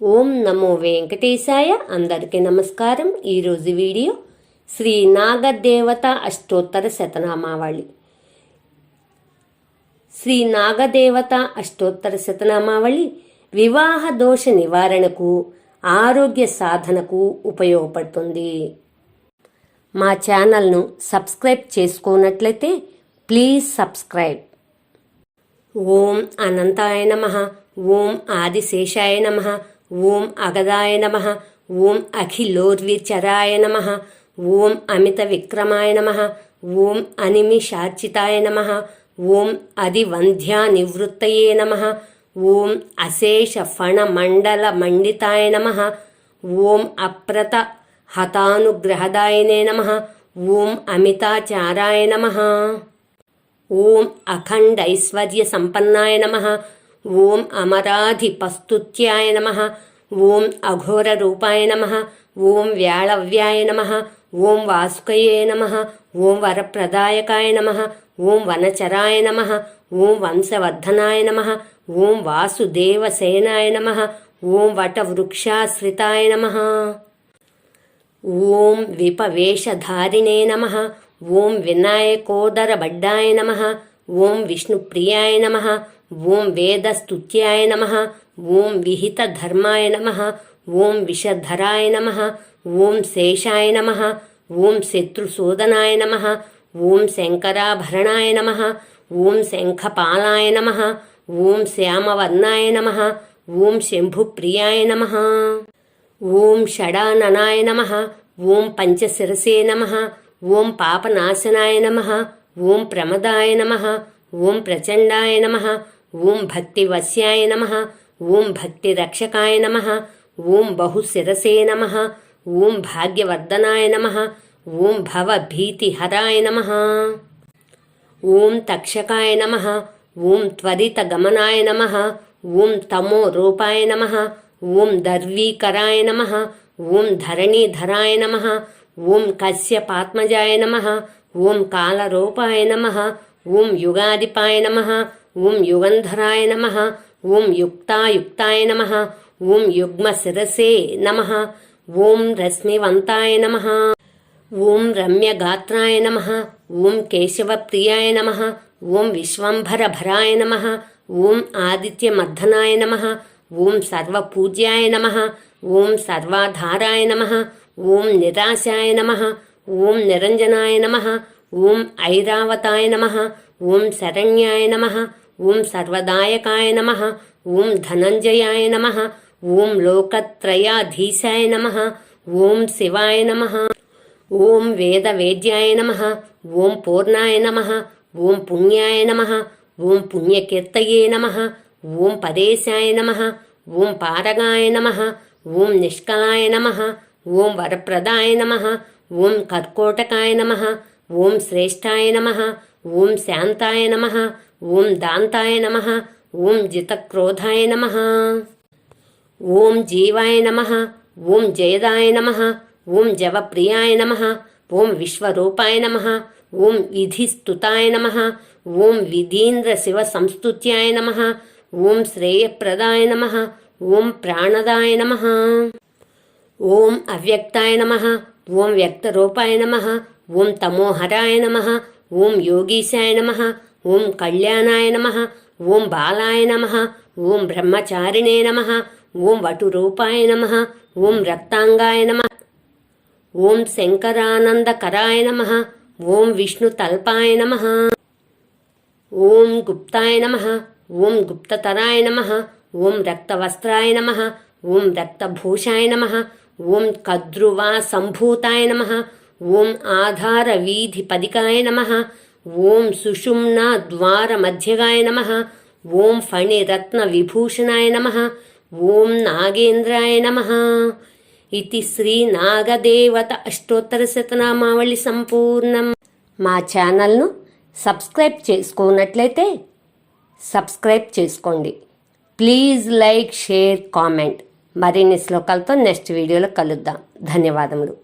ఓం నమో వెంకటేశాయ. అందరికీ నమస్కారం. ఈరోజు వీడియో శ్రీ నాగదేవత అష్టోత్తర శతనామావళి. శ్రీ నాగదేవత అష్టోత్తర శతనామావళి వివాహ దోష నివారణకు ఆరోగ్య సాధనకు ఉపయోగపడుతుంది. మా ఛానల్ను సబ్స్క్రైబ్ చేసుకోనట్లయితే ప్లీజ్ సబ్స్క్రైబ్. ఓం అనంతాయ నమ. ఓం ఆదిశేషాయ నమ. ఓం అగదాయ నమ. ఓం అఖిలోర్విచరాయ నమ. ఓం అమిత విక్రమాయ నమ. ఓం అనిమిషార్చితాయ నమ. ఓం అదివంధ్యా నివృత్తయే నమ. ఓం అశేష ఫణ మండల మండితాయ నమ. ఓం అప్రత హతానుగ్రహదాయనే నమ. ఓం అమితాచారాయ నమ. ఓం అఖండ ఐశ్వర్య సంపన్నాయ నమ. ఓం అమరాధిపస్తుత్యాయ నమ ఓం అఘోర రూపాయ నమ ఓం వ్యాళవ్యాయ నమ ఓం వాసుకయే నమ ఓం వరప్రదాయకాయ నమ ఓం వనచరాయ నమ ఓం వంశవర్ధనాయ నమ ఓం వాసుదేవసేనాయ నమ ఓం వటవృక్షాశ్రితాయ నమ ఓం విపవేషధారిణే నమ ఓం వినాయకోదరబడ్డాయ నమ ఓం విష్ణుప్రియాయ నమ ఓం వేదస్తుత్యాయ నమ ఓం విహితధర్మాయ నమ ఓం విషధరాయ నమ ఓం శేషాయ నమ ఓం శత్రుశోదనాయ నమ ఓం శంకరాభరణాయ నమ ఓం శంఖపాలాయ నమ ఓం శ్యామవర్ణాయ నమ ఓం శంభుప్రియాయ నమ ఓం షడాననాయ నమ ఓం పంచశిరసే నమ ఓం పాపనాశనాయ నమ ఓం ప్రమదాయ నమ ఓం ప్రచండాయ నమ ఓం భక్తివశ్యాయ నమ ఓం భక్తిరక్షకాయ నమ ఓం బహుశిరసే నమ ఓం భాగ్యవర్ధనాయ నమ ఓం భవభీతిహరాయ నమ ఓం తక్షకాయ నమ ఓం త్వరితగమనాయ నమ ఓం తమో రూపాయ నమ ఓం దర్వీకరాయ నమ ఓం ధరణీధరాయ నమ ఓం కశ్యపాత్మజాయ నమ ఓం కాలరూపాయ నమ ఓం యుగాదిపాయ నమ ఓం యుగంధరాయ నమ ఓం యుక్తాయుక్తాయ నమ ఓం యుగ్మశిరసే నమ ఓం రశ్మివంతాయ నమ ఓం రమ్యగాత్రాయ నమ ఓం కేశవప్రియాయ నమ ఓం విశ్వంభరభరాయ నమ ఓం ఆదిత్యమర్ధనాయ నమ ఓం సర్వపూజ్యాయ నమ ఓం సర్వాధారాయ నమ ఓం నిరాశాయ నమ ఓం నిరంజనాయ నమ ఓం ఐరావతాయ నమ ఓం శరణ్యాయ నమ ఓం సర్వదాయకాయ నమ ఓం ధనంజయాయ నమ ఓం లోకత్రయాధీశాయ నమ ఓం శివాయ నమ ఓం వేదవేద్యాయ నమ ఓం పూర్ణాయ నమ ఓం పుణ్యాయ నమ ఓం పుణ్యకీర్తయే నమ ఓం పదేశాయ నమ ఓం పారగాయ నమ ఓం నిష్కలాయ నమ ఓం వరప్రదాయ నమ ఓం కర్కోటకాయ నమ ఓం శ్రేష్టాయ నమ ఓం శాంతాయ నమ ఓం దాంతాయ నమ ఓం జితక్రోధాయ నమ ఓం జీవాయ నమ ఓం జయదాయ నమ ఓం జవప్రియాయ నమ ఓం విశ్వరూపాయ నమ ఓం విధిస్తుతాయ నమ ఓం విధీంద్ర శివ సంస్తుత్యాయ నమ ఓం శ్రేయప్రదాయ నమ ఓం ప్రాణదాయ నమ ఓం అవ్యక్తాయ నమ ఓం వ్యక్తరూపాయ నమ ఓం తమోహరాయ నమ ఓం యోగీశాయ నమ ఓం కళ్యాణాయ నమ ఓం బాలాయ నమ ఓం బ్రహ్మచారిణే నమ ఓం వటురూపాయ నమ ఓం రక్తాంగాయ నమ ఓం శంకరానందకరాయ నమ ఓం విష్ణుతల్పాయ నమ ఓం గుప్తాయ నమ ఓం గుప్తతరాయ నమ ఓం రక్తవస్త్రాయ నమ ఓం రక్తభూషాయ నమ ఓం కద్రువా సంభూతాయ నమ ఓం ఆధార వీధి పదికాయ నమ ఓం సుషుమ్నా ద్వార మధ్యగాయ నమ ఓం ఫణిరత్న విభూషణాయ నమ ఓం నాగేంద్రాయ నమ. ఇది శ్రీ నాగదేవత అష్టోత్తర శతనామావళి సంపూర్ణం. మా ఛానల్ను సబ్స్క్రైబ్ చేసుకున్నట్లయితే సబ్స్క్రైబ్ చేసుకోండి. Please like share comment. మరిన్ని శ్లోకాలతో నెక్స్ట్ వీడియోలో కలుద్దాం. ధన్యవాదములు.